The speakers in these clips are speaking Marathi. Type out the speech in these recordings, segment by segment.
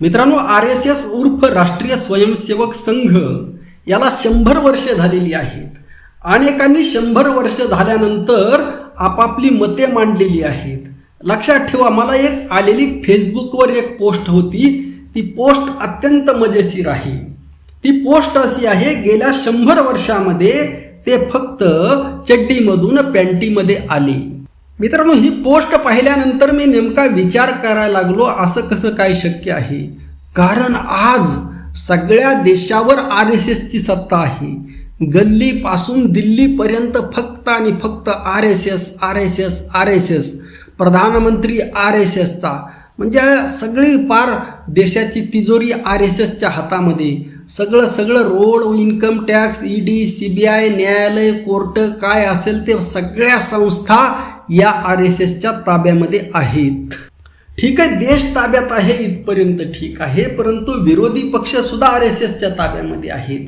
मित्रांनो आर एस एस उर्फ राष्ट्रीय स्वयंसेवक संघ याला शंभर वर्ष झालेली आहेत. अनेकांनी शंभर वर्ष झाल्यानंतर आपापली मते मांडलेली आहेत. लक्षात ठेवा मला एक आलेली फेसबुकवर एक पोस्ट होती. ती पोस्ट अत्यंत मजेशीर आहे. ती पोस्ट अशी आहे गेल्या शंभर वर्षामध्ये ते फक्त चड्डीमधून पॅन्टीमध्ये आले. मित्रांनो ही पोस्ट पाहिल्यानंतर मी नेमका विचार करायला लागलो असं कसं काय शक्य आहे? कारण आज सगळ्या देशावर आर एस एसची सत्ता आहे. गल्लीपासून दिल्लीपर्यंत फक्त आणि फक्त R S S R S S R S S प्रधानमंत्री आर एस एसचा म्हणजे सगळी पार देशाची तिजोरी आर एस एसच्या हातामध्ये. सगळं सगळं road income tax ED C B I न्यायालय कोर्ट काय असेल ते सगळ्या संस्था या आर एस एसच्या ताब्यामध्ये आहेत. ठीक आहे देश ताब्यात आहे इथपर्यंत ठीक आहे परंतु विरोधी पक्ष सुद्धा आर एस एसच्या ताब्यामध्ये आहेत.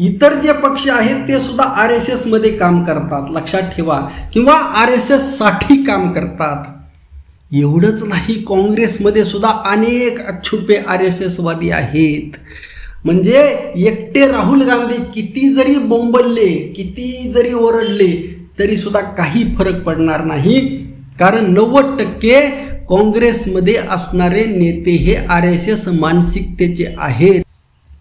इतर जे पक्ष आहेत ते सुद्धा आर एस एसमध्ये काम करतात. लक्षात ठेवा किंवा आर एस एससाठी काम करतात. एवढंच नाही काँग्रेसमध्ये सुद्धा अनेक छुपे आर एस एसवादी आहेत. म्हणजे एकटे राहुल गांधी किती जरी बोंबलले किती जरी ओरडले तरीसुद्धा काही फरक पडणार नाही. कारण नव्वद टक्के काँग्रेसमध्ये असणारे नेते हे आर एस एस मानसिकतेचे आहेत.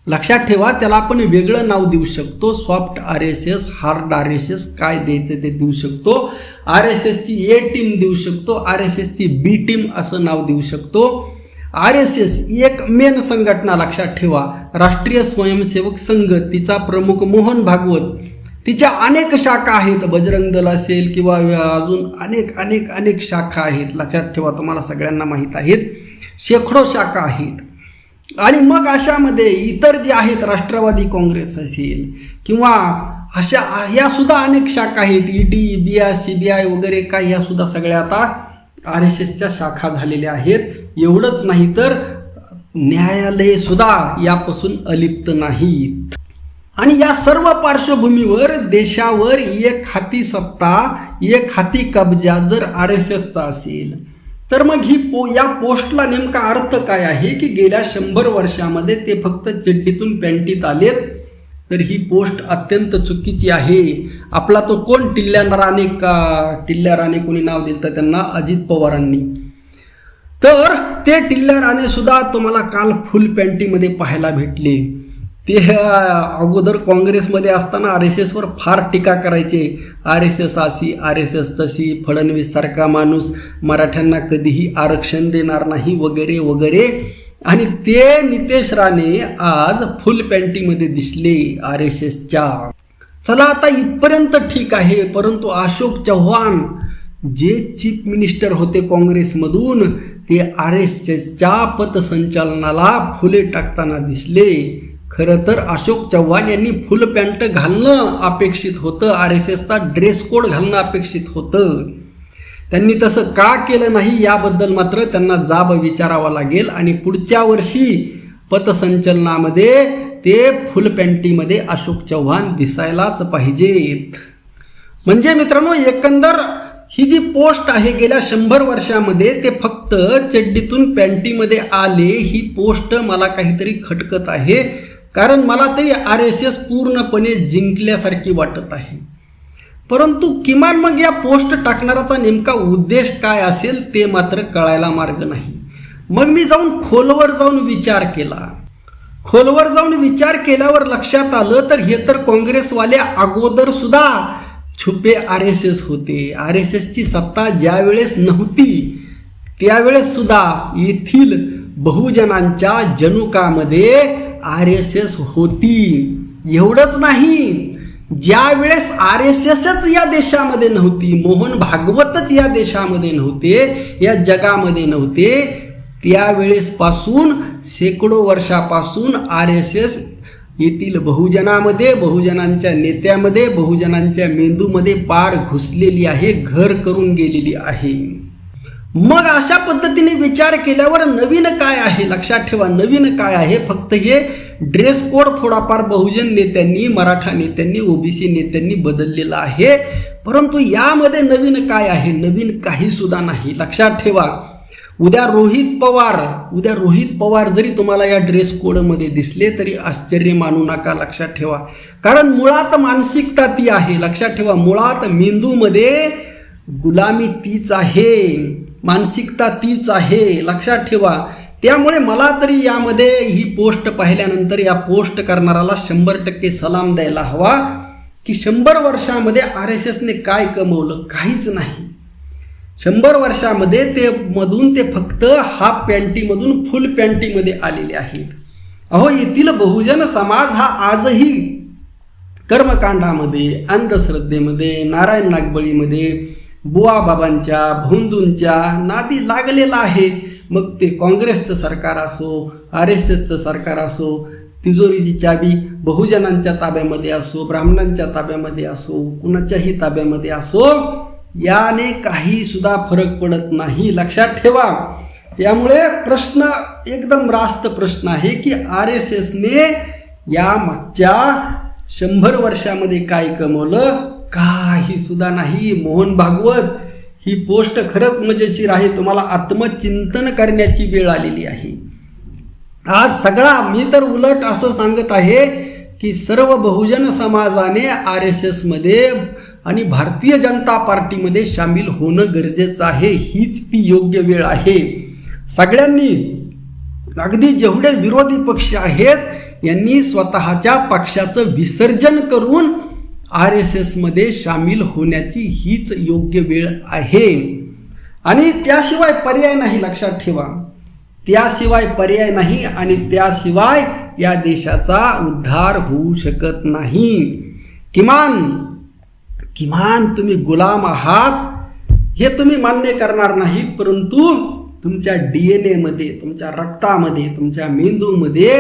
लक्षात ठेवा त्याला आपण वेगळं नाव देऊ शकतो. Soft R S S hard R S S काय द्यायचं ते देऊ शकतो. आर एस एसची ए टीम देऊ शकतो. आर एस एसची बी टीम असं नाव देऊ शकतो. आर एस एस एक मेन संघटना लक्षात ठेवा. राष्ट्रीय स्वयंसेवक संघ तिचा प्रमुख मोहन भागवत तिच्या अनेक शाखा आहेत. बजरंग दल असेल किंवा अजून अनेक अनेक अनेक शाखा आहेत. लक्षात ठेवा तुम्हाला सगळ्यांना माहीत आहेत. शेकडो शाखा आहेत. आणि मग अशामध्ये इतर जे आहेत राष्ट्रवादी काँग्रेस असेल किंवा अशा ह्या सुद्धा अनेक शाखा आहेत. ED B I C B I वगैरे काय ह्या सुद्धा सगळ्या आता आर एस एसच्या शाखा झालेल्या आहेत. एवढंच नाही तर न्यायालय सुद्धा यापासून अलिप्त नाहीत. आणि या सर्व पार्श्वभूमीवर देशावर एक हाती सत्ता एक हाती कब्जा जर आर एस एसचा असेल तर मग ही पो या पोस्टला नेमका अर्थ काय आहे की गेल्या शंभर वर्षामध्ये ते फक्त चड्डीतून पॅन्टीत आलेत? तर ही पोस्ट अत्यंत चुकीची आहे. आपला तो कोण? टिल्ल्या राणे का? टिल्ल्या राणे कोणी नाव दिलं तर त्यांना अजित पवारांनी. तर ते टिल्ल्या राणे सुद्धा तुम्हाला काल फुल पॅन्टीमध्ये पाहायला भेटले. ते अगोदर काँग्रेसमध्ये असताना आर एस एसवर फार टीका करायचे. आर एस एस अशी आर एस एस तशी फडणवीस सारखा माणूस मराठ्यांना कधीही आरक्षण देणार नाही वगैरे वगैरे. आणि ते नितेश राणे आज फुल पॅन्टीमध्ये दिसले आर एस एसच्या. चला आता इथपर्यंत ठीक आहे परंतु अशोक चव्हाण जे चीफ मिनिस्टर होते काँग्रेसमधून ते आर एस एसच्या पतसंचालनाला फुले टाकताना दिसले. खरं तर अशोक चव्हाण यांनी फुल पॅन्ट घालणं अपेक्षित होतं. आर एस एसचा ड्रेस कोड घालणं अपेक्षित होतं. त्यांनी तसं का केलं नाही याबद्दल मात्र त्यांना जाब विचारावा लागेल आणि पुढच्या वर्षी पथसंचलनामध्ये ते फुल पॅन्टीमध्ये अशोक चव्हाण दिसायलाच पाहिजेत. म्हणजे मित्रांनो एकंदर ही जी पोस्ट आहे गेल्या शंभर वर्षामध्ये ते फक्त चड्डीतून पॅन्टीमध्ये आले. ही पोस्ट मला काहीतरी खटकत आहे. कारण मला तरी आर एस एस पूर्णपणे जिंकल्यासारखी वाटत आहे. परंतु किमान मग या पोस्ट टाकणाराचा नेमका उद्देश काय असेल ते मात्र कळायला मार्ग नाही. मग मी जाऊन खोलवर जाऊन विचार केला. खोलवर जाऊन विचार केल्यावर लक्षात आलं तर हे तर काँग्रेसवाले अगोदर सुद्धा छुपे आर एस एस होते. आर एस एसची सत्ता ज्या वेळेस नव्हती त्यावेळेस सुद्धा येथील बहुजनांच्या जनुकामध्ये आर एस एस होती. एवढंच नाही. ज्या वेळेस आर एस एसच या देशामध्ये नव्हती मोहन भागवतच या देशामध्ये नव्हते या जगामध्ये नव्हते त्यावेळेसपासून शेकडो वर्षापासून आर एस एस येथील बहुजनामध्ये बहुजनांच्या नेत्यामध्ये बहुजनांच्या मेंदूमध्ये पार घुसलेली आहे घर करून गेलेली आहे. मग अशा पद्धतीने विचार केल्यावर नवीन काय आहे? लक्षात ठेवा नवीन काय आहे? फक्त हे ड्रेस कोड थोडाफार बहुजन नेत्यांनी मराठा नेत्यांनी ओबीसी नेत्यांनी बदललेला आहे. परंतु यामध्ये नवीन काय आहे? नवीन काही सुद्धा नाही. लक्षात ठेवा. उद्या रोहित पवार उद्या रोहित पवार जरी तुम्हाला या ड्रेस कोडमध्ये दिसले तरी आश्चर्य मानू नका लक्षात ठेवा. कारण मुळात मानसिकता ती आहे. लक्षात ठेवा मुळात मेंदूमध्ये गुलामी तीच आहे. मानसिकता तीच आहे लक्षात ठेवा. त्यामुळे मला तरी यामध्ये ही पोस्ट पाहिल्यानंतर या पोस्ट करणाऱ्याला शंभर टक्के सलाम द्यायला हवा की शंभर वर्षामध्ये आर एस एसने काय कमवलं? काहीच नाही. शंभर वर्षामध्ये ते मधून ते फक्त हाफ पॅन्टीमधून फुल पॅन्टीमध्ये आलेले आहेत. अहो येथील बहुजन समाज हा आजही कर्मकांडामध्ये अंधश्रद्धेमध्ये नारायण नागबळीमध्ये बुवा बाबांच्या भोंदूंच्या नादी लागलेला आहे. मग ते काँग्रेसचं सरकार असो आर एस एसचं सरकार असो तिजोरीची चाबी बहुजनांच्या ताब्यामध्ये असो ब्राह्मणांच्या ताब्यामध्ये असो कुणाच्याही ताब्यामध्ये असो याने काही सुद्धा फरक पडत नाही. लक्षात ठेवा. त्यामुळे प्रश्न एकदम रास्त प्रश्न आहे की आर एस एसने या मागच्या शंभर वर्षामध्ये काय कमवलं? काही सुद्धा नाही. मोहन भागवत ही पोस्ट खरंच मजेशीर आहे. तुम्हाला आत्मचिंतन करण्याची वेळ आलेली आहे. आज सगळा मी तर उलट असं सांगत आहे की सर्व बहुजन समाजाने आर एस एसमध्ये आणि भारतीय जनता पार्टीमध्ये सामील होणं गरजेचं आहे. हीच ती योग्य वेळ आहे. सगळ्यांनी अगदी जेवढे विरोधी पक्ष आहेत यांनी स्वतःच्या पक्षाचं विसर्जन करून आर एस एसमध्ये सामील होण्याची हीच योग्य वेळ आहे. आणि त्याशिवाय पर्याय नाही लक्षात ठेवा. त्याशिवाय पर्याय नाही आणि त्याशिवाय या देशाचा उद्धार होऊ शकत नाही. किमान किमान तुम्ही गुलाम आहात हे तुम्ही मान्य करणार नाहीत परंतु तुमच्या डी एन एमध्ये तुमच्या रक्तामध्ये तुमच्या मेंदूमध्ये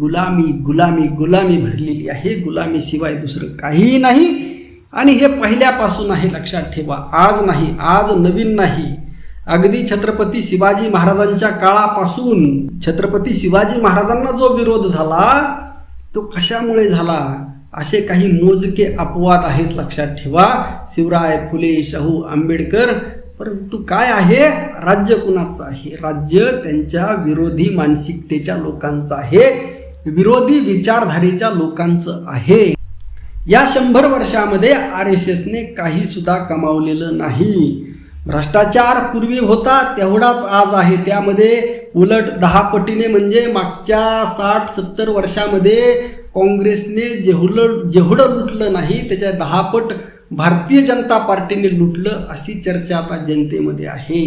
गुलामी गुलामी गुलामी भरलेली आहे. गुलामीशिवाय दुसरं काहीही नाही. आणि हे पहिल्यापासून आहे लक्षात ठेवा. आज नाही आज नवीन नाही. अगदी छत्रपती शिवाजी महाराजांच्या काळापासून छत्रपती शिवाजी महाराजांना जो विरोध झाला तो कशामुळे झाला? असे काही मोजके अपवाद आहेत लक्षात ठेवा. शिवराय फुले शाहू आंबेडकर परंतु काय आहे? राज्य कुणाचं आहे? राज्य त्यांच्या विरोधी मानसिकतेच्या लोकांचं आहे. विरोधी विचारधारेच्या लोकांचं आहे. या शंभर वर्षामध्ये आर एस एसने काही सुद्धा कमावलेलं नाही. भ्रष्टाचार पूर्वी होता तेवढाच आज आहे. त्यामध्ये उलट दहा पटीने म्हणजे मागच्या साठ सत्तर वर्षामध्ये काँग्रेसने जेवढं जेवढं लुटलं नाही त्याच्या दहा पट भारतीय जनता पार्टीने लुटलं अशी चर्चा आता जनतेमध्ये आहे.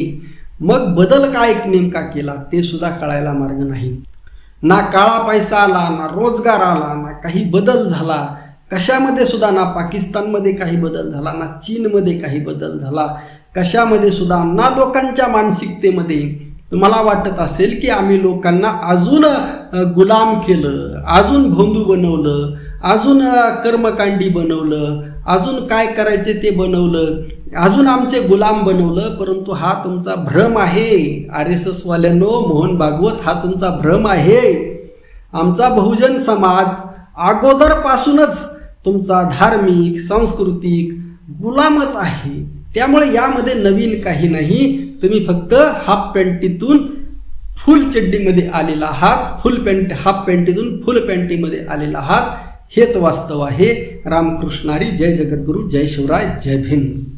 मग बदल काय नेमका केला ते सुद्धा कळायला मार्ग नाही. ना काळा पैसा आला ना रोजगार आला ना काही बदल झाला. कशामध्ये सुद्धा ना पाकिस्तानमध्ये काही बदल झाला ना चीनमध्ये काही बदल झाला. कशामध्ये सुद्धा ना लोकांच्या मानसिकतेमध्ये. तुम्हाला वाटत असेल की आम्ही लोकांना अजून गुलाम केलं अजून भोंदू बनवलं. अजून कर्मकांडी बनवलं अजून काय करायचे ते बनवलं अजून आमचे गुलाम बनवलं परंतु हा तुमचा भ्रम आहे. आर एस एसवाल्यांनो मोहन भागवत हा तुमचा भ्रम आहे. आमचा बहुजन समाज अगोदरपासूनच तुमचा धार्मिक सांस्कृतिक गुलामच आहे. त्यामुळे यामध्ये नवीन काही नाही. तुम्ही फक्त हाफ पॅन्टीतून फुल चड्डीमध्ये आलेला आहात. फुल पॅन्ट हाफ पॅन्टीतून फुल पॅन्टीमध्ये आलेला आहात. हेच वास्तव आहे. रामकृष्णारी जय जगद्गुरू जय शिवराय जय भीम.